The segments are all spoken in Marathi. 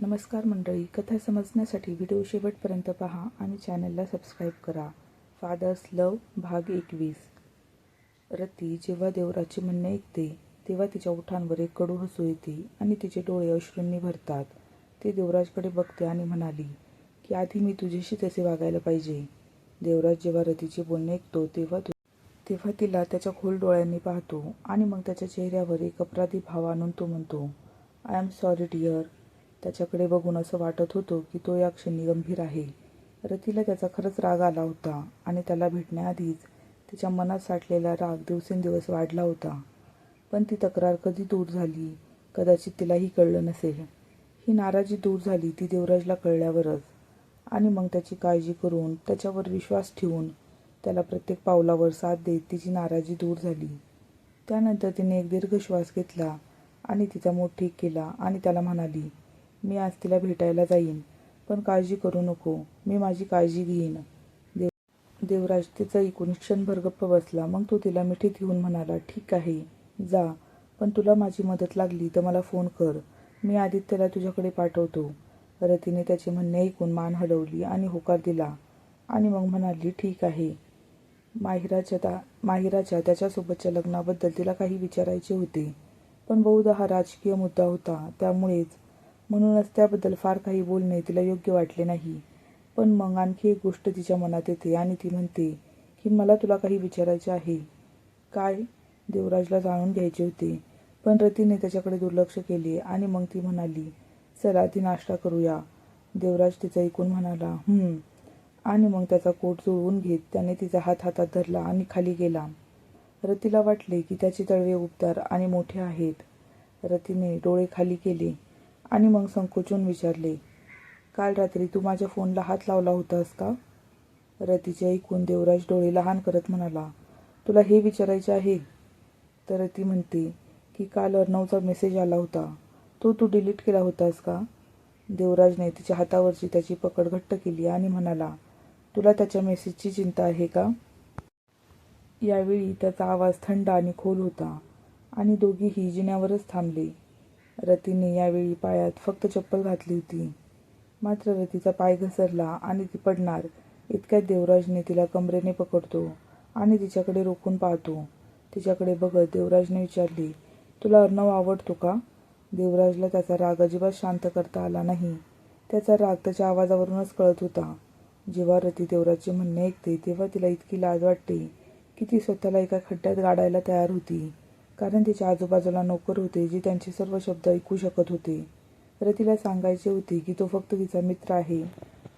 नमस्कार मंडळी कथा समजण्यासाठी व्हिडिओ शेवटपर्यंत पहा आणि चॅनलला सबस्क्राईब करा. फादर्स लव भाग एकवीस. रती जेव्हा देवराचे म्हणणे ऐकते तेव्हा तिच्या ओठांवर एक कडू हसू येते आणि तिचे डोळे अश्रूंनी भरतात. ते देवराजकडे बघते आणि म्हणाली की आधी मी तुझ्याशी तसे वागायला पाहिजे. देवराज जेव्हा रतीचे बोलणे ऐकतो तेव्हा तेव्हा तिला त्याच्या खोल डोळ्यांनी पाहतो आणि मग त्याच्या चेहऱ्यावर एक अपराधी भाव आणून तो म्हणतो आय एम सॉरी डिअर त्याच्याकडे बघून असं वाटत होतं की तो या क्षणी गंभीर आहे. रतीला त्याचा खरंच राग आला होता आणि त्याला भेटण्याआधीच तिच्या मनात साठलेला राग दिवसेंदिवस वाढला होता. पण ती तक्रार कधी दूर झाली? कदाचित तिलाही कळलं नसेल. ही नाराजी दूर झाली ती देवराजला कळल्यावरच. आणि मग त्याची काळजी करून त्याच्यावर विश्वास ठेवून त्याला प्रत्येक पावलावर साथ देत तिची नाराजी दूर झाली. त्यानंतर तिने एक दीर्घ श्वास घेतला आणि तिचा मोठ ठीक केला आणि त्याला म्हणाली मी आज तिला भेटायला जाईन. पण काळजी करू नको. मी माझी काळजी घेईन. देव देवराज तिचा ऐकून क्षणभर गप्प बसला. मग तो तिला मिठीत घेऊन म्हणाला ठीक आहे. जा. पण तुला माझी मदत लागली तर मला फोन कर. मी आदित्यला तुझ्याकडे पाठवतो. रतीने त्याचे म्हणणे ऐकून मान हलवली आणि होकार दिला. आणि मग म्हणाली ठीक आहे. माहिराच्या ता माहिराच्या त्याच्यासोबतच्या लग्नाबद्दल तिला काही विचारायचे होते. पण बहुधा हा राजकीय मुद्दा होता. त्यामुळेच म्हणूनच त्याबद्दल फार काही बोलणे तिला योग्य वाटले नाही. पण मग आणखी एक गोष्ट तिच्या मनात येते आणि ती म्हणते की मला तुला काही विचारायचे आहे. काय? देवराजला जाणून घ्यायचे होते पण रतीने त्याच्याकडे दुर्लक्ष केले आणि मग ती म्हणाली चला ती नाश्ता करूया. देवराज तिचं ऐकून म्हणाला आणि मग त्याचा कोट जुळवून घेत त्याने तिचा हात हातात धरला आणि खाली गेला. रतीला वाटले की त्याचे तळवे उबदार आणि मोठे आहेत. रतीने डोळे खाली केले. आणि मग संकोचून विचारले काल रात्री तू माझ्या फोनला हात लावला होतास का? रतीचे ऐकून देवराज डोळे लहान करत म्हणाला तुला हे विचारायचे आहे? तर रती म्हणते की काल अर्णवचा मेसेज आला होता. तो तू डिलीट केला होतास का? देवराजने तिच्या हातावरची त्याची पकड घट्ट केली आणि म्हणाला तुला त्याच्या मेसेजची चिंता आहे का? यावेळी त्याचा आवाज थंड आणि खोल होता आणि दोघीही जिन्यावरच थांबले. रतीने यावेळी पायात फक्त चप्पल घातली होती. मात्र रतीचा पाय घसरला आणि ती पडणार. इतक्यात देवराजने तिला कमरेने पकडतो आणि तिच्याकडे रोखून पाहतो. तिच्याकडे बघत देवराजने विचारले तुला अर्णव आवडतो का? देवराजला त्याचा राग अजिबात शांत करता आला नाही. त्याचा राग त्याच्या आवाजावरूनच कळत होता. जेव्हा रती देवराजचे म्हणणे ऐकते तेव्हा तिला इतकी लाज वाटते की ती स्वतःला एका खड्ड्यात गाडायला तयार होती. कारण तिच्या आजूबाजूला नोकर होते जे त्यांचे सर्व शब्द ऐकू शकत होते. रतीला सांगायचे होते की तो फक्त तिचा मित्र आहे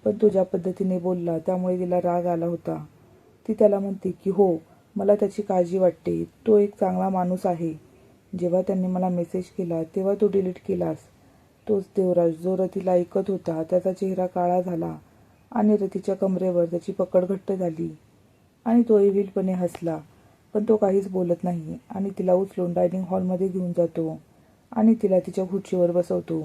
पण तो ज्या पद्धतीने बोलला त्यामुळे तिला राग आला होता. ती त्याला म्हणते की हो मला त्याची काळजी वाटते. तो एक चांगला माणूस आहे. जेव्हा त्यांनी मला मेसेज केला तेव्हा तो डिलीट केलास. तोच देवराज जो रतीला ऐकत होता त्याचा चेहरा काळा झाला आणि रतीच्या कमरेवर त्याची पकड घट्ट झाली आणि तो एव्हिलपणे हसला. पण तो काहीच बोलत नाही आणि तिला उचलून डायनिंग हॉलमध्ये घेऊन जातो आणि तिला तिच्या खुर्चीवर बसवतो.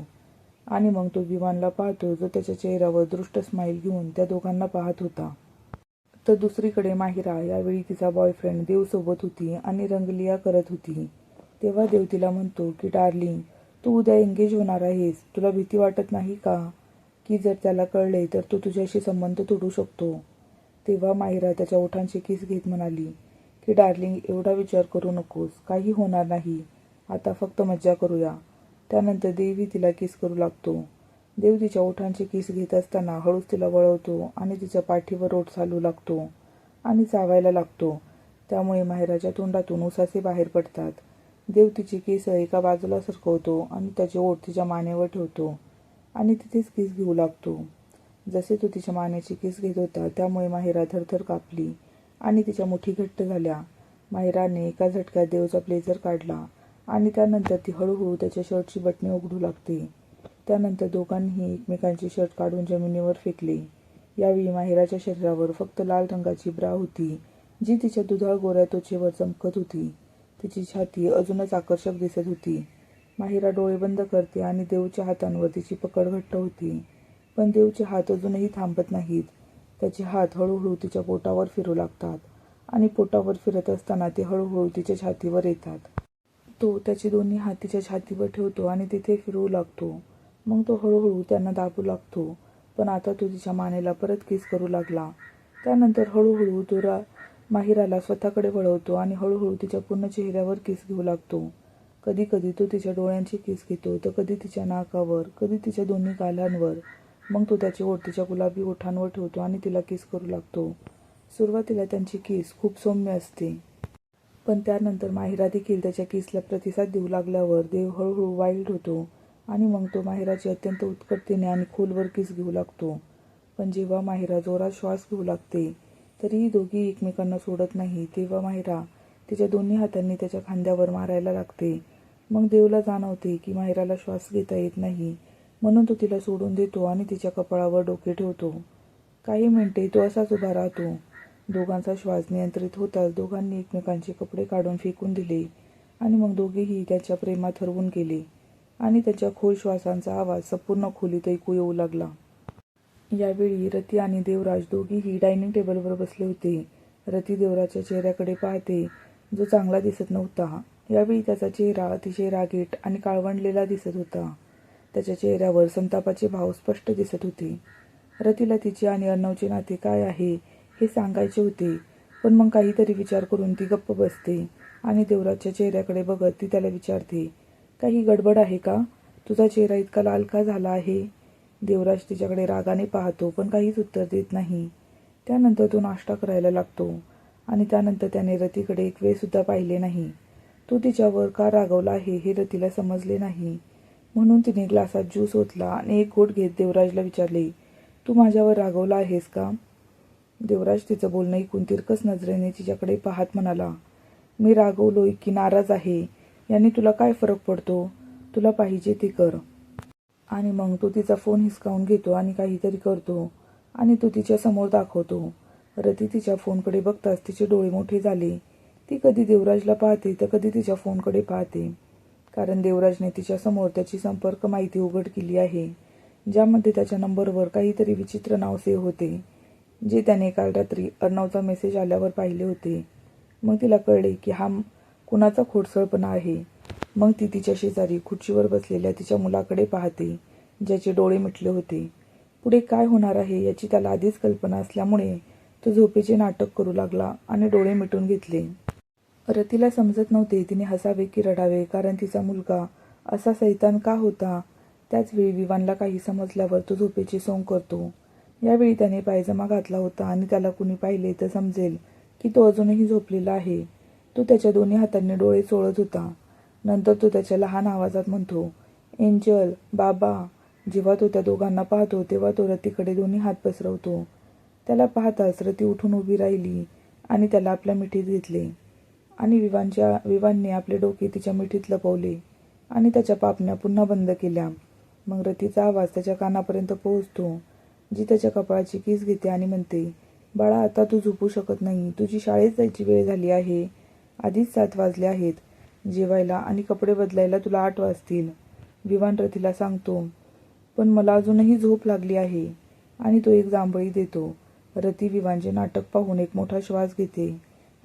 आणि मग तो विमानला पाहतो जो त्याच्या चेहऱ्यावर दृष्ट स्माईल घेऊन त्या दोघांना पाहत होता. तर दुसरीकडे माहिरा यावेळी तिचा बॉयफ्रेंड देवसोबत होती आणि रंगलिया करत होती. तेव्हा देव तिला म्हणतो की डार्लिंग तू उद्या एंगेज होणार आहेस. तुला भीती वाटत नाही का? की जर त्याला कळले तर तो तुझ्याशी संबंध तोडू शकतो. तेव्हा माहिरा त्याच्या ओठांची किस घेत म्हणाली की डार्लिंग एवढा विचार करू नकोस. काही होणार नाही. आता फक्त मज्जा करूया. त्यानंतर देवी तिला किस करू लागतो. देव तिच्या ओठांचे किस घेत असताना हळूच तिला वळवतो आणि तिच्या पाठीवर ओठ चालू लागतो आणि चावायला लागतो. त्यामुळे माहेराच्या तोंडातून उसासे बाहेर पडतात. देव तिची केस एका बाजूला सरकवतो आणि त्याचे ओठ तिच्या मानेवर ठेवतो आणि तिथेच किस घेऊ लागतो. जसे तो तिच्या मानेची किस घेत होता त्यामुळे माहेरा थरथर कापली. आणि तिच्या मुठी घट्ट झाल्या. माहिराने एका झटक्यात देवचा ब्लेझर काढला आणि त्यानंतर ती हळूहळू त्याच्या शर्टची बटणे उघडू लागते. त्यानंतर दोघांनीही एकमेकांचे शर्ट काढून जमिनीवर फेकले. यावेळी माहिराच्या शरीरावर फक्त लाल रंगाची ब्रा होती जी तिच्या दुधाळ गोऱ्या त्वचेवर चमकत होती. तिची छाती अजूनच आकर्षक दिसत होती. माहिरा डोळे बंद करते आणि देवच्या हातांवर तिची पकड घट्ट होती. पण देवचे हात अजूनही थांबत नाहीत. त्याचे हात हळूहळू तिच्या पोटावर फिरू लागतात आणि पोटावर फिरत असताना ते हळूहळू तिच्या छातीवर येतात. तो त्याचे दोन्ही हात तिच्या छातीवर ठेवतो आणि तिथे फिरू लागतो. मग तो हळूहळू त्यांना दाबू लागतो. पण आता तो तिच्या मानेला परत किस करू लागला. त्यानंतर हळूहळू तो रा माहिराला स्वतःकडे वळवतो आणि हळूहळू तिच्या पूर्ण चेहऱ्यावर किस घेऊ लागतो. कधी कधी तो तिच्या डोळ्यांची किस घेतो तर कधी तिच्या नाकावर कधी तिच्या दोन्ही गालांवर मग तो त्याची ओठ तिच्या गुलाबी ओठांवर ठेवतो आणि तिला किस करू लागतो. सुरुवातीला त्यांची किस खूप सौम्य असते. पण त्यानंतर माहिरा देखील त्याच्या किसला प्रतिसाद देऊ लागल्यावर देव हळूहळू वाईल्ड होतो आणि मग तो माहिराची अत्यंत उत्कटतेने आणि खोलवर किस घेऊ लागतो. पण जेव्हा माहिरा जोरात श्वास घेऊ लागते तरीही दोघी एकमेकांना सोडत नाही तेव्हा माहिरा तिच्या दोन्ही हातांनी त्याच्या खांद्यावर मारायला लागते. मग देवला जाणवते की माहिराला श्वास घेता येत नाही. म्हणून तो तिला सोडून देतो आणि तिच्या कपाळावर डोके ठेवतो. काही मिनिटे तो असाच उभा राहतो. दोघांचा श्वास नियंत्रित होताच दोघांनी एकमेकांचे कपडे काढून फेकून दिले आणि मग दोघेही त्याच्या प्रेमात हरवून गेले आणि त्याच्या खोल श्वासांचा आवाज संपूर्ण खोलीत ऐकू येऊ लागला. यावेळी रती आणि देवराज दोघीही डायनिंग टेबलवर बसले होते. रती देवराजच्या चेहऱ्याकडे पाहते जो चांगला दिसत नव्हता. यावेळी त्याचा चेहरा अतिशय रागीट आणि काळवंडलेला दिसत होता. त्याच्या चेहऱ्यावर संतापाचे भाव स्पष्ट दिसत होते. रतीला तिचे आणि अर्णवचे नाते काय आहे हे सांगायचे होते पण मग काहीतरी विचार करून ती गप्प बसते आणि देवराजच्या चेहऱ्याकडे बघत ती त्याला विचारते काही गडबड आहे का? तुझा चेहरा इतका लाल का झाला आहे. देवराज तिच्याकडे रागाने पाहतो पण काहीच उत्तर देत नाही. त्यानंतर तो नाश्ता करायला लागतो आणि त्यानंतर त्याने रतीकडे एक वेळसुद्धा पाहिले नाही. तो तिच्यावर का रागवला आहे हे रतीला समजले नाही. म्हणून तिने ग्लासात ज्यूस ओतला आणि एक घोट घेत देवराजला विचारले तू माझ्यावर रागवला आहेस का? देवराज तिचं बोलणं ऐकून तिरकस नजरेने तिच्याकडे पाहत म्हणाला मी रागवलोय की नाराज आहे याने तुला काय फरक पडतो? तुला पाहिजे ते कर. आणि मग तो तिचा फोन हिसकावून घेतो आणि काहीतरी करतो आणि तो तिच्या समोर दाखवतो. रती तिच्या फोनकडे बघताच तिचे डोळे मोठे झाले. ती कधी देवराजला पाहते तर कधी तिच्या फोनकडे पाहते. कारण देवराजने तिच्यासमोर त्याची संपर्क माहिती उघड केली आहे ज्यामध्ये त्याच्या नंबरवर काहीतरी विचित्र नाव सेव्ह होते जे त्याने काल रात्री अर्णवचा मेसेज आल्यावर पाहिले होते. मग तिला कळले की हा कुणाचा खोडसळपणा आहे. मग ती तिच्या शेजारी खुर्चीवर बसलेल्या तिच्या मुलाकडे पाहते ज्याचे डोळे मिटले होते. पुढे काय होणार आहे याची त्याला आधीच कल्पना असल्यामुळे तो झोपेचे नाटक करू लागला आणि डोळे मिटून घेतले. रतीला समजत नव्हते तिने हसावे की रडावे कारण तिचा मुलगा असा सैतान का होता? त्याचवेळी विवानला काही समजल्यावर तो झोपेची सोंग करतो. यावेळी त्याने पायजमा घातला होता आणि त्याला कुणी पाहिले तर समजेल की तो अजूनही झोपलेला आहे. तो त्याच्या दोन्ही हातांनी डोळे चोळत होता. नंतर तो त्याच्या लहान आवाजात म्हणतो एंजल बाबा. जेव्हा तो त्या दोघांना पाहतो तेव्हा तो रतीकडे दोन्ही हात पसरवतो. त्याला पाहताच रती उठून उभी राहिली आणि त्याला आपल्या मिठीत घेतले. आणि विवानच्या विवानने आपले डोके तिच्या मिठीत लपवले आणि त्याच्या पापण्या पुन्हा बंद केल्या. मग रथीचा आवाज त्याच्या कानापर्यंत पोहोचतो जी त्याच्या कपाळाची किस घेते आणि म्हणते बाळा आता तू झोपू शकत नाही. तुझी शाळेत जायची वेळ झाली आहे. आधीच सात वाजले आहेत. जेवायला आणि कपडे बदलायला तुला आठ वाजतील. विवान रथीला सांगतो पण मला अजूनही झोप लागली आहे. आणि तो एक जांभळी देतो. रती विवानचे नाटक पाहून एक मोठा श्वास घेते.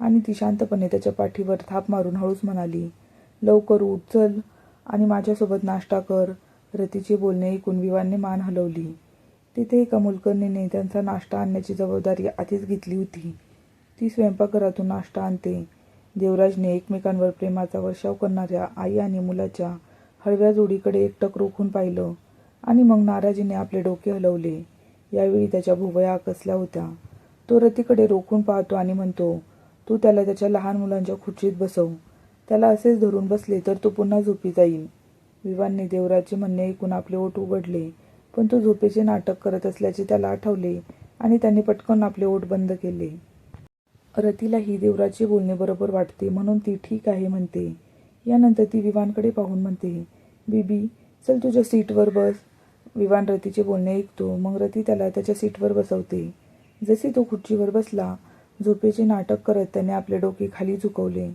आणि ती शांतपणे त्याच्या पाठीवर थाप मारून हळूच म्हणाली लवकर उचल आणि माझ्यासोबत नाश्ता कर. रतीचे बोलणे ऐकून विवानने मान हलवली. तिथे एका मुलकर्णीने त्यांचा नाश्ता आणण्याची जबाबदारी आधीच घेतली होती. ती स्वयंपाकघरातून नाश्ता आणते. देवराजने एकमेकांवर प्रेमाचा वर्षाव करणाऱ्या आई आणि मुलाच्या हळव्या जोडीकडे एकटक रोखून पाहिलं आणि मग नाराजीने आपले डोके हलवले. यावेळी त्याच्या भुवया कसल्या होत्या? तो रतीकडे रोखून पाहतो आणि म्हणतो तू त्याला त्याच्या लहान मुलांच्या खुर्चीत बसव. त्याला असेच धरून बसले तर तो पुन्हा झोपी जाईल. विवानने देवराजचे म्हणणे ऐकून आपले ओठ उघडले पण तो झोपेचे नाटक करत असल्याचे त्याला आठवले आणि त्याने पटकन आपले ओठ बंद केले. रतीलाही देवराचे देवराजचे बोलणे बरोबर वाटते म्हणून ती ठीक आहे म्हणते. यानंतर ती विवानकडे पाहून म्हणते बीबी चल तुझ्या सीटवर बस. विवान रतीचे बोलणे ऐकतो मग रती त्याला त्याच्या सीटवर बसवते. जसे तो खुर्चीवर बसला झोपेचे नाटक करत त्याने आपले डोके खाली झुकवले.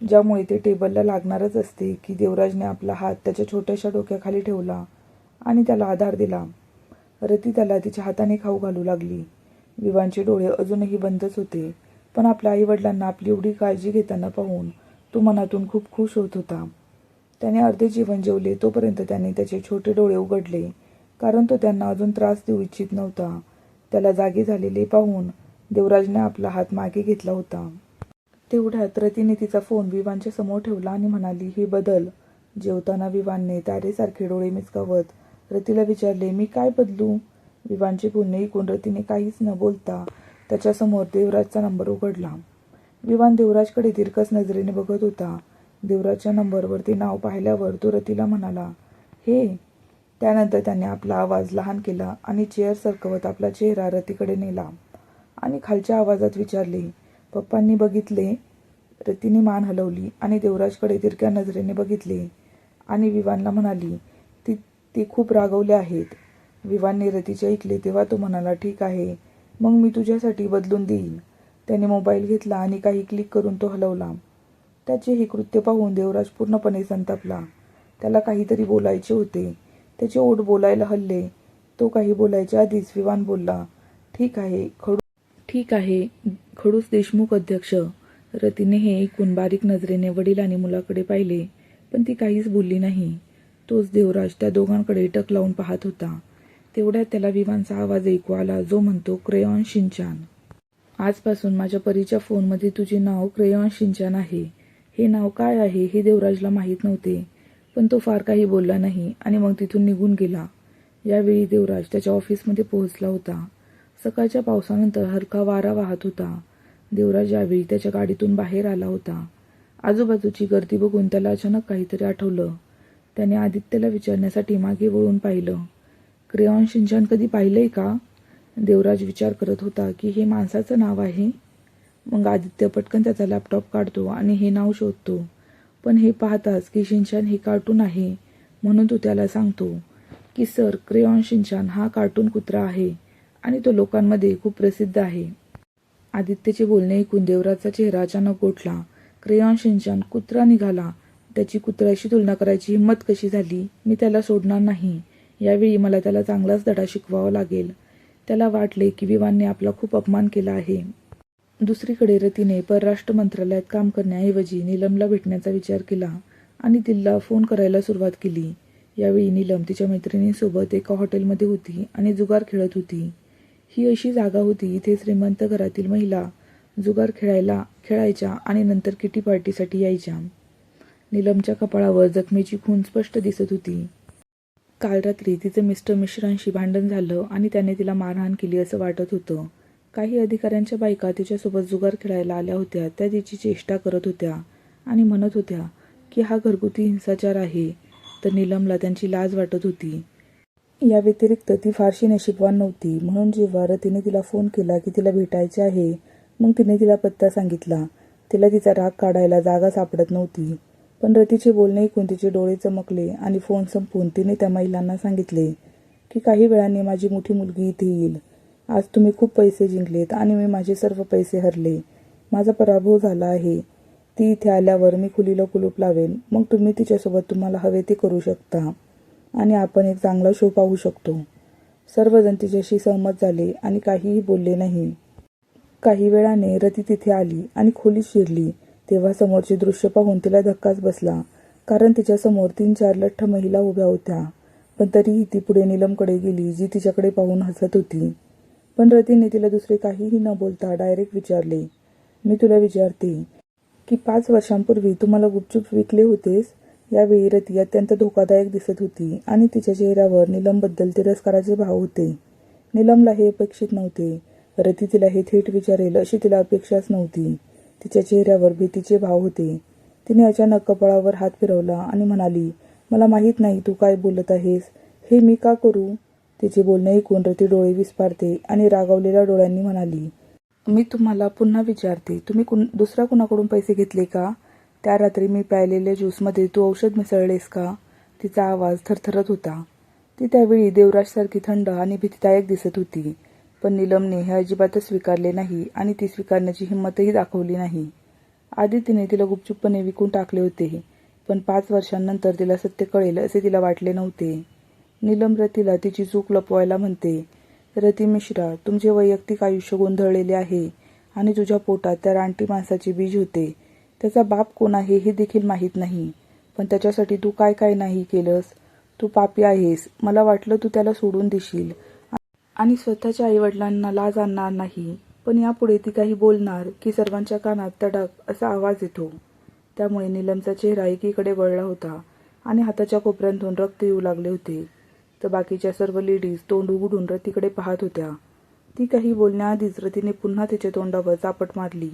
ज्यामुळे ते टेबलला लागणारच असते की देवराजने आपला हात त्याच्या छोट्याशा डोक्याखाली ठेवला आणि त्याला आधार दिला. रती त्याला तिच्या हाताने खाऊ घालू लागली. विवांचे डोळे अजूनही बंदच होते पण आपल्या आईवडिलांना आपली एवढी काळजी घेताना पाहून तो मनातून खूप खुश होत होता. त्याने अर्धे जीवन जेवले तोपर्यंत त्याने त्याचे छोटे डोळे उघडले कारण तो त्यांना अजून त्रास देऊ इच्छित नव्हता. त्याला जागे झालेले पाहून देवराजने आपला हात मागे घेतला होता. तेवढ्यात रतीने तिचा फोन विवानच्या समोर ठेवला आणि म्हणाली हे बदल. जेवताना विवानने तारेसारखे डोळे मिचकावत रतीला विचारले मी काय बदलू? विवानचे बोलणे ऐकून रतीने काहीच न बोलता त्याच्यासमोर देवराजचा नंबर उघडला. विवान देवराजकडे तिरकस नजरेने बघत होता. देवराजच्या नंबरवरती नाव पाहिल्यावर तो रतीला म्हणाला हे. त्यानंतर त्याने आपला आवाज लहान केला आणि चेअर सरकवत आपला चेहरा रतीकडे नेला. आणि खालच्या आवाजात विचारले पप्पांनी बघितले. रतीने मान हलवली आणि देवराजकडे तिरक्या नजरेने बघितले आणि विवानला म्हणाली ती ती खूप रागवले आहेत. विवानने रतीचे ऐकले तेव्हा तो म्हणाला ठीक आहे मग मी तुझ्यासाठी बदलून देईन. त्याने मोबाईल घेतला आणि काही क्लिक करून तो हलवला. त्याचे हे कृत्य पाहून देवराज पूर्णपणे संतापला. त्याला काहीतरी बोलायचे होते. त्याचे ओठ बोलायला हल्ले. तो काही बोलायच्या आधीच विवान बोलला ठीक आहे खडू ठीक आहे. खडूस देशमुख अध्यक्ष. रतीने हे ऐकून बारीक नजरेने वडील आणि मुलाकडे पाहिले पण ती काहीच बोलली नाही. तोच देवराज त्या दोघांकडे टक लावून पाहत होता. तेवढ्यात त्याला विवानचा आवाज ऐकू आला जो म्हणतो क्रेयॉन शिंचान. आजपासून माझ्या परीच्या फोनमध्ये तुझे नाव क्रेयॉन शिंचान आहे. हे नाव काय आहे हे देवराजला माहीत नव्हते पण तो फार काही बोलला नाही आणि मग तिथून निघून गेला. यावेळी देवराज त्याच्या ऑफिसमध्ये पोहोचला होता. सकाळच्या पावसानंतर हलका वारा वाहत होता. देवराज यावेळी त्याच्या गाडीतून बाहेर आला होता. आजूबाजूची गर्दी बघून त्याला अचानक काहीतरी आठवलं. त्याने आदित्यला विचारण्यासाठी मागे वळून पाहिलं. क्रेऑन शिंचान कधी पाहिलंय का? देवराज विचार करत होता की हे माणसाचं नाव आहे. मग आदित्य पटकन त्याचा लॅपटॉप काढतो आणि हे नाव शोधतो. पण हे पाहताच की शिंचान हे कार्टून आहे म्हणून तो त्याला सांगतो की सर क्रेऑन शिंचान हा कार्टून कुत्रा आहे. आणि तो लोकांमध्ये खूप प्रसिद्ध आहे. आदित्यचे बोलणे ऐकून देवराजचा चेहरा अचानक गोठला क्रेयॉन शिंचन कुत्रा निघाला. त्याची कुत्र्याशी तुलना करायची हिंमत कशी झाली? मी त्याला सोडणार नाही. यावेळी मला त्याला चांगलाच धडा शिकवावा लागेल. त्याला वाटले की विवानने आपला खूप अपमान केला आहे. दुसरीकडे रतीने परराष्ट्र मंत्रालयात काम करण्याऐवजी नीलमला भेटण्याचा विचार केला आणि तिला फोन करायला सुरुवात केली. यावेळी नीलम तिच्या मैत्रिणींसोबत एका हॉटेलमध्ये होती आणि जुगार खेळत होती. ही अशी जागा होती इथे श्रीमंत घरातील महिला जुगार खेळायला खेळायच्या आणि नंतर किटी पार्टीसाठी यायच्या. नीलमच्या कपाळावर जखमेची खून स्पष्ट दिसत होती. काल रात्री तिचं मिस्टर मिश्रांशी भांडण झालं आणि त्याने तिला मारहाण केली असं वाटत होतं. काही अधिकाऱ्यांच्या बायका तिच्यासोबत जुगार खेळायला आल्या होत्या त्या तिची चेष्टा करत होत्या आणि म्हणत होत्या की हा घरगुती हिंसाचार आहे. तर नीलमला त्यांची लाज वाटत होती. या व्यतिरिक्त ती फारशी नशीबवान नव्हती. म्हणून जेव्हा रतीने तिला फोन केला की तिला भेटायचे आहे. मग तिने तिला पत्ता सांगितला. तिला तिचा राग काढायला जागा सापडत नव्हती. पण रतीचे बोलणे ऐकून तिचे डोळे चमकले आणि फोन संपवून तिने त्या महिलांना सांगितले की काही वेळाने माझी मोठी मुलगी इथे येईल. आज तुम्ही खूप पैसे जिंकलेत आणि मी माझे सर्व पैसे हरले. माझा पराभव झाला आहे. ती इथे आल्यावर मी खुलीला कुलूप लावेन. मग तुम्ही तिच्यासोबत तुम्हाला हवे ते करू शकता. आणि आपण एक चांगला शो पाहू शकतो. सर्वजण तिच्याशी सहमत झाले आणि काहीही बोलले नाही. काही वेळाने रती तिथे आली आणि खोलीत शिरली. तेव्हा समोरचे दृश्य पाहून तिला धक्काच बसला कारण तिच्यासमोर तीन चार लठ्ठ महिला उभ्या होत्या. पण तरीही ती पुढे नीलमकडे गेली जी तिच्याकडे पाहून हसत होती. पण रतीने तिला दुसरे काहीही न बोलता डायरेक्ट विचारले मी तुला विचारते की पाच वर्षांपूर्वी तू मला गुपचूप विकले होतेस? यावेळी रती अत्यंत धोकादायक दिसत होती आणि तिच्या चेहऱ्यावर नीलमबद्दल तिरस्काराचे भाव होते. नीलमला हे अपेक्षित नव्हते. रती तिला हे थेट विचारेल अशी तिला अपेक्षाच नव्हती. तिच्या चेहऱ्यावर भीतीचे भाव होते. तिने अचानक कपाळावर हात फिरवला आणि म्हणाली मला माहीत नाही तू काय बोलत आहेस. हे मी का करू? तिचे बोलणे ऐकून रती डोळे विस्पारते आणि रागावलेल्या डोळ्यांनी म्हणाली मी तुम्हाला पुन्हा विचारते. तुम्ही कुण दुसऱ्या कुणाकडून पैसे घेतले का? त्या रात्री मी प्यायलेल्या ज्यूसमध्ये तू औषध मिसळलेस का? तिचा आवाज थरथरत होता. ती त्यावेळी देवराजसारखी थंड आणि भीतीदायक दिसत होती. पण नीलमने हे अजिबातच स्वीकारले नाही आणि ती स्वीकारण्याची हिंमतही दाखवली नाही. आधी तिने तिला गुपचूपपणे विकून टाकले होते पण पाच वर्षांनंतर तिला सत्य कळेल असे तिला वाटले नव्हते. नीलम रतीला तिची चूक लपवायला म्हणते रती मिश्रा तुमचे वैयक्तिक आयुष्य गोंधळलेले आहे आणि तुझ्या पोटात त्या रानटी माणसाचे बीज होते. त्याचा बाप कोण आहे हे देखील माहीत नाही. पण त्याच्यासाठी तू काय काय नाही केलंस? तू पापी आहेस. मला वाटलं तू त्याला सोडून देशील. आणि स्वतःच्या आईवडिलांना लाज आणणार नाही. पण यापुढे ती काही बोलणार की सर्वांच्या कानात तडक असा आवाज येतो. त्यामुळे नीलमचा चेहरा एकीकडे वळला होता आणि हाताच्या कोपऱ्यांतून रक्त येऊ लागले होते. तर बाकीच्या सर्व लेडीज तोंड उघडून रतीकडे पाहत होत्या. ती काही बोलण्याआधीच रतीने पुन्हा तिच्या तोंडावर चापट मारली.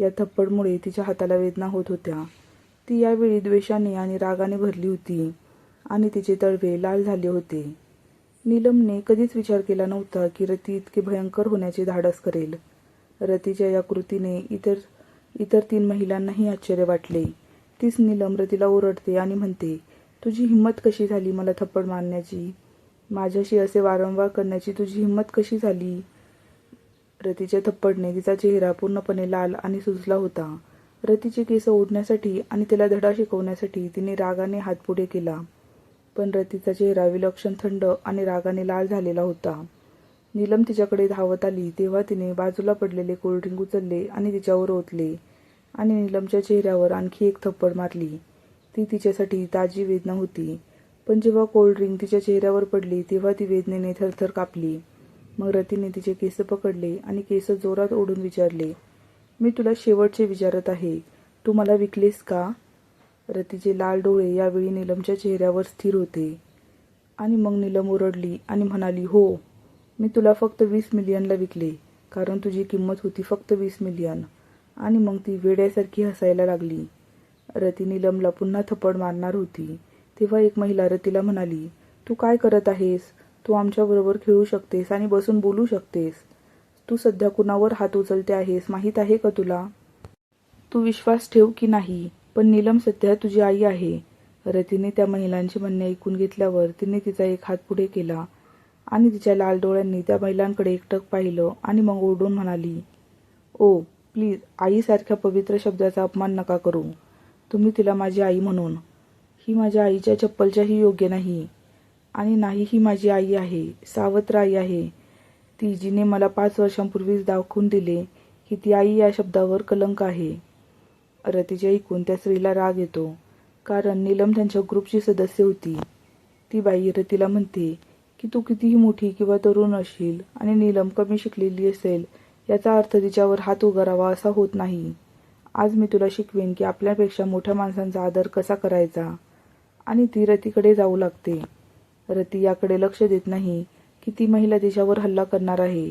या थप्पडमुळे तिच्या हाताला वेदना होत होत्या. ती यावेळी द्वेषाने आणि रागाने भरली होती आणि तिचे तळवे लाल झाले होते. नीलमने कधीच विचार केला नव्हता की रती इतके भयंकर होण्याचे धाडस करेल. रतीच्या या कृतीने इतर इतर तीन महिलांनाही आश्चर्य वाटले. तीच नीलम रतीला ओरडते आणि म्हणते तुझी हिंमत कशी झाली मला थप्पड मारण्याची? माझ्याशी असे वारंवार करण्याची तुझी हिंमत कशी झाली? रतीच्या थप्पडने तिचा चेहरा पूर्णपणे लाल आणि सुजला होता. रतीचे केस ओढण्यासाठी आणि तिला धडा शिकवण्यासाठी तिने रागाने हात पुढे केला. पण रतीचा चेहरा विलक्षण थंड आणि रागाने लाल झालेला होता. नीलम तिच्याकडे धावत आली तेव्हा तिने बाजूला पडलेले कोल्ड्रिंक उचलले आणि तिच्यावर ओतले. आणि नीलमच्या चेहऱ्यावर आणखी एक थप्पड मारली. ती तिच्यासाठी ताजी वेदना होती. पण जेव्हा कोल्ड्रिंक तिच्या चेहऱ्यावर पडली तेव्हा ती वेदनेने थरथर कापली. मग रतीने तिचे केस पकडले आणि केस जोरात ओढून विचारले मी तुला शेवटचे विचारत आहे. तू मला विकलेस का? रतीचे लाल डोळे यावेळी नीलमच्या चेहऱ्यावर स्थिर होते. आणि मग नीलम ओरडली आणि म्हणाली हो मी तुला फक्त वीस मिलियनला विकले कारण तुझी किंमत होती फक्त वीस मिलियन. आणि मग ती वेड्यासारखी हसायला लागली. रती नीलमला पुन्हा थप्पड मारणार होती. तेव्हा एक महिला रतीला म्हणाली तू काय करत आहेस? तू आमच्याबरोबर खेळू शकतेस आणि बसून बोलू शकतेस. तू सध्या कुणावर हात उचलते आहेस माहीत आहे का तुला? तू विश्वास ठेव की नाही पण नीलम सध्या तुझी आई आहे. रतीने त्या महिलांचे म्हणणे ऐकून घेतल्यावर तिने तिचा एक हात पुढे केला आणि तिच्या लाल डोळ्यांनी त्या महिलांकडे एकटक पाहिलं आणि मग ओरडून म्हणाली ओ प्लीज आईसारख्या पवित्र शब्दाचा अपमान नका करू. तुम्ही तिला माझी आई म्हणून. ही माझ्या आईच्या चप्पलच्याही योग्य नाही. आणि नाही ही माझी आई आहे सावत्र आई आहे. ती जिने मला पाच वर्षांपूर्वीच दाखवून दिले की ती आई या शब्दावर कलंक आहे. रतीचे ऐकून त्या स्त्रीला राग येतो. कारण नीलम त्यांच्या ग्रुपची सदस्य होती. ती बाई रतीला म्हणते की तू कितीही मोठी किंवा तरुण असशील आणि नीलम कमी शिकलेली असेल याचा अर्थ तिच्यावर हात उगारावा असा होत नाही. आज मी तुला शिकवेन की आपल्यापेक्षा मोठ्या माणसांचा आदर कसा करायचा? आणि ती रतीकडे जाऊ लागते. रती याकडे लक्ष देत नाही की ती महिला तिच्यावर हल्ला करणार आहे.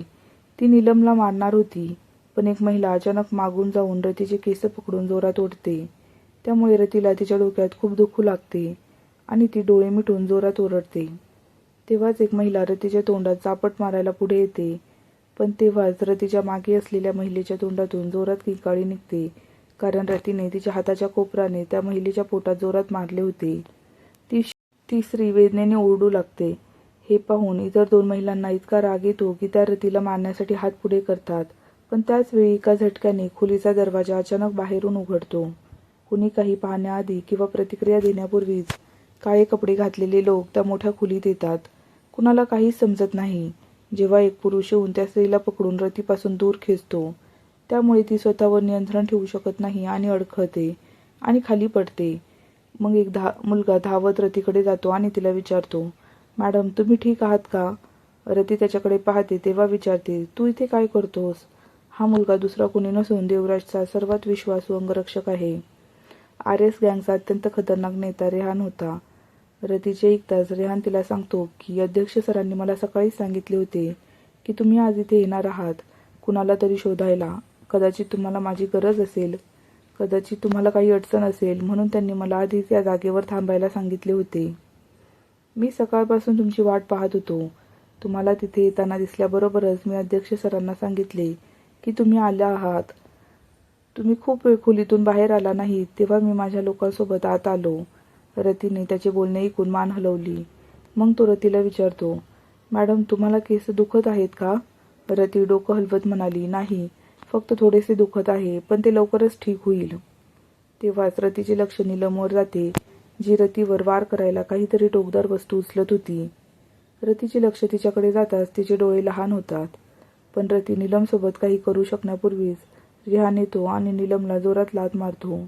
ती नीलमला मारणार होती पण एक महिला अचानक मागून जाऊन रतीचे केस पकडून जोरात ओढते. त्यामुळे रतीला तिच्या डोक्यात खूप दुखू लागते आणि ती डोळे मिटून जोरात ओरडते. तेव्हाच एक महिला रतीच्या तोंडात चापट मारायला पुढे येते पण तेव्हाच रतीच्या मागे असलेल्या महिलेच्या तोंडातून जोरात किंकाळी निघते कारण रतीने तिच्या हाताच्या कोपराने त्या महिलेच्या पोटात जोरात मारले होते. ती स्त्री वेदनेने ओरडू लागते. हे पाहून इतर दोन महिलांना इतका राग येतो की त्या रतीला मारण्यासाठी हात पुढे करतात. पण त्याच वेळी एका झटक्याने खोलीचा दरवाजा अचानक बाहेरून उघडतो. कुणी काही पाहण्याआधी किंवा प्रतिक्रिया देण्यापूर्वीच काळे कपडे घातलेले लोक त्या मोठ्या खोलीत येतात. कुणाला काहीच समजत नाही. जेव्हा एक पुरुष येऊन त्या स्त्रीला पकडून रतीपासून दूर खेचतो त्यामुळे ती स्वतःवर नियंत्रण ठेवू शकत नाही आणि अडखळते आणि खाली पडते. मग एक धा मुलगा धावत रतीकडे जातो आणि तिला विचारतो मॅडम तुम्ही ठीक आहात का? रती त्याच्याकडे पाहते तेव्हा विचारते तू इथे काय करतोस? हा मुलगा दुसरा कोणी नसून देवराजचा सर्वात विश्वासू अंगरक्षक आहे. आर एस गँगचा अत्यंत खतरनाक नेता रेहान होता. रतीचे ऐकताच रेहान तिला सांगतो की अध्यक्ष सरांनी मला सकाळीच सांगितले होते की तुम्ही आज इथे येणार आहात. कुणाला तरी शोधायला. कदाचित तुम्हाला माझी गरज असेल. कदाचित तुम्हाला काही अडचण असेल म्हणून त्यांनी मला आधीच या जागेवर थांबायला सांगितले होते. मी सकाळपासून तुमची वाट पाहत होतो. तुम्हाला तिथे येताना दिसल्याबरोबरच मी अध्यक्ष सरांना सांगितले की तुम्ही आल्या आहात. तुम्ही खूप वेळ खोलीतून बाहेर आला नाही तेव्हा मी माझ्या लोकांसोबत आत आलो. रतीने त्याचे बोलणे ऐकून मान हलवली. मग तो रतीला विचारतो मॅडम तुम्हाला केस दुखत आहेत का? रती डोकं हलवत म्हणाली नाही. फक्त थोडेसे दुखत आहे पण ते लवकरच ठीक होईल. तेव्हाच रतीचे लक्ष निलमवर जाते. जी रतीवर वार करायला काहीतरी टोकदार वस्तू उचलत होती. रतीचे लक्ष तिच्याकडे जाताच तिचे डोळे लहान होतात. पण रती निलमसोबत काही करू शकण्यापूर्वीच रिहान येतो आणि निलमला जोरात लात मारतो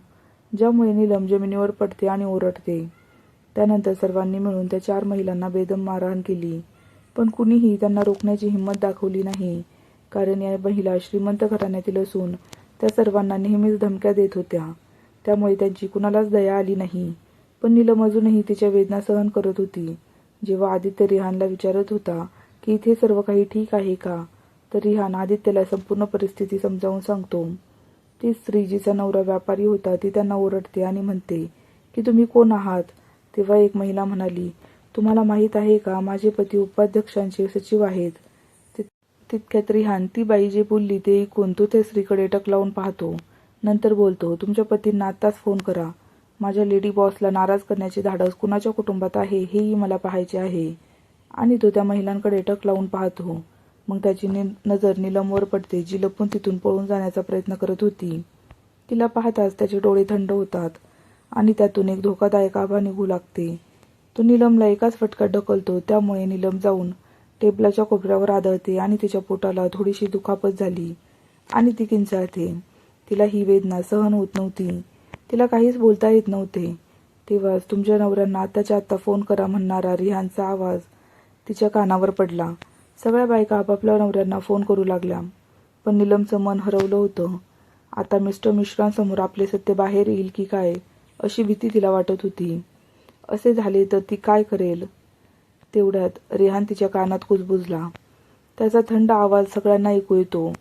ज्यामुळे निलम जमिनीवर पडते आणि ओरडते. त्यानंतर सर्वांनी मिळून त्या चार महिलांना बेदम मारहाण केली पण कुणीही त्यांना रोखण्याची हिंमत दाखवली नाही. कारण या महिला श्रीमंत घराण्यातील असून त्या सर्वांना नेहमीच धमक्या देत होत्या. त्यामुळे त्यांची कुणालाच दया आली नाही. पण नीलम अजूनही तिच्या वेदना सहन करत होती. जेव्हा आदित्य रिहानला विचारत होता की इथे सर्व काही ठीक आहे का? तर रिहान आदित्यला संपूर्ण परिस्थिती समजावून सांगतो. ती स्त्री जिचा नवरा व्यापारी होता ती त्यांना ओरडते आणि म्हणते की तुम्ही कोण आहात? तेव्हा एक महिला म्हणाली तुम्हाला माहीत आहे का माझे पती उपाध्यक्षांचे सचिव आहेत. ति- तितक्यात रिहान बाई जे बोलली ते ऐकून तो त्या स्त्रीकडे टकलावून पाहतो. नंतर बोलतो तुमच्या पतींना आत्ताच फोन करा. माझ्या लेडी बॉसला नाराज करण्याचे धाडस कुणाच्या कुटुंबात आहे हेही मला पाहायचे आहे. आणि तो त्या महिलांकडे टक लावून पाहतो. मग त्याची नि नजर निलमवर पडते जी लपून तिथून पळून जाण्याचा प्रयत्न करत होती. तिला पाहताच त्याचे डोळे थंड होतात आणि त्यातून एक धोकादायक आभा निघू लागते. तो निलमला एकाच फटका ढकलतो त्यामुळे निलम जाऊन टेबलाच्या कोपऱ्यावर आदळते आणि तिच्या पोटाला थोडीशी दुखापत झाली आणि ती किंचाळते. तिला ही वेदना सहन होत नव्हती. तिला काहीच बोलता येत नव्हते. तेव्हाच तुमच्या नवऱ्यांना आत्ताच्या आत्ता फोन करा म्हणणारा रिहानचा आवाज तिच्या कानावर पडला. सगळ्या बायका आपापल्या नवऱ्यांना फोन करू लागल्या. पण निलमचं मन हरवलं होतं. आता मिस्टर मिश्रांसमोर आपले सत्य बाहेर येईल की काय अशी भीती तिला वाटत होती. असे झाले तर ती काय करेल? तेवढ्यात रेहान तिच्या कानात कुजबुजला त्याचा थंड आवाज सगळ्यांना ऐकू येतो.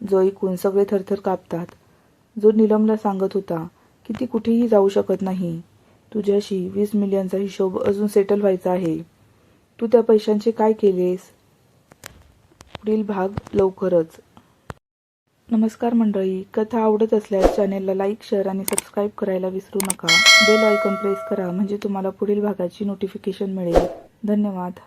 जो ऐकून सगळे थरथर कापतात. जो निलमला सांगत होता की ती कुठेही जाऊ शकत नाही. तुझ्याशी वीस मिलियनचा हिशोब अजून सेटल व्हायचा आहे. तू त्या पैशांचे काय केलेस? पुढील भाग लवकरच. नमस्कार मंडळी कथा आवडत असल्यास चॅनेलला लाईक शेअर आणि सबस्क्राईब करायला विसरू नका. बेल आयकॉन प्रेस करा म्हणजे तुम्हाला पुढील भागाची नोटिफिकेशन मिळेल. धन्यवाद.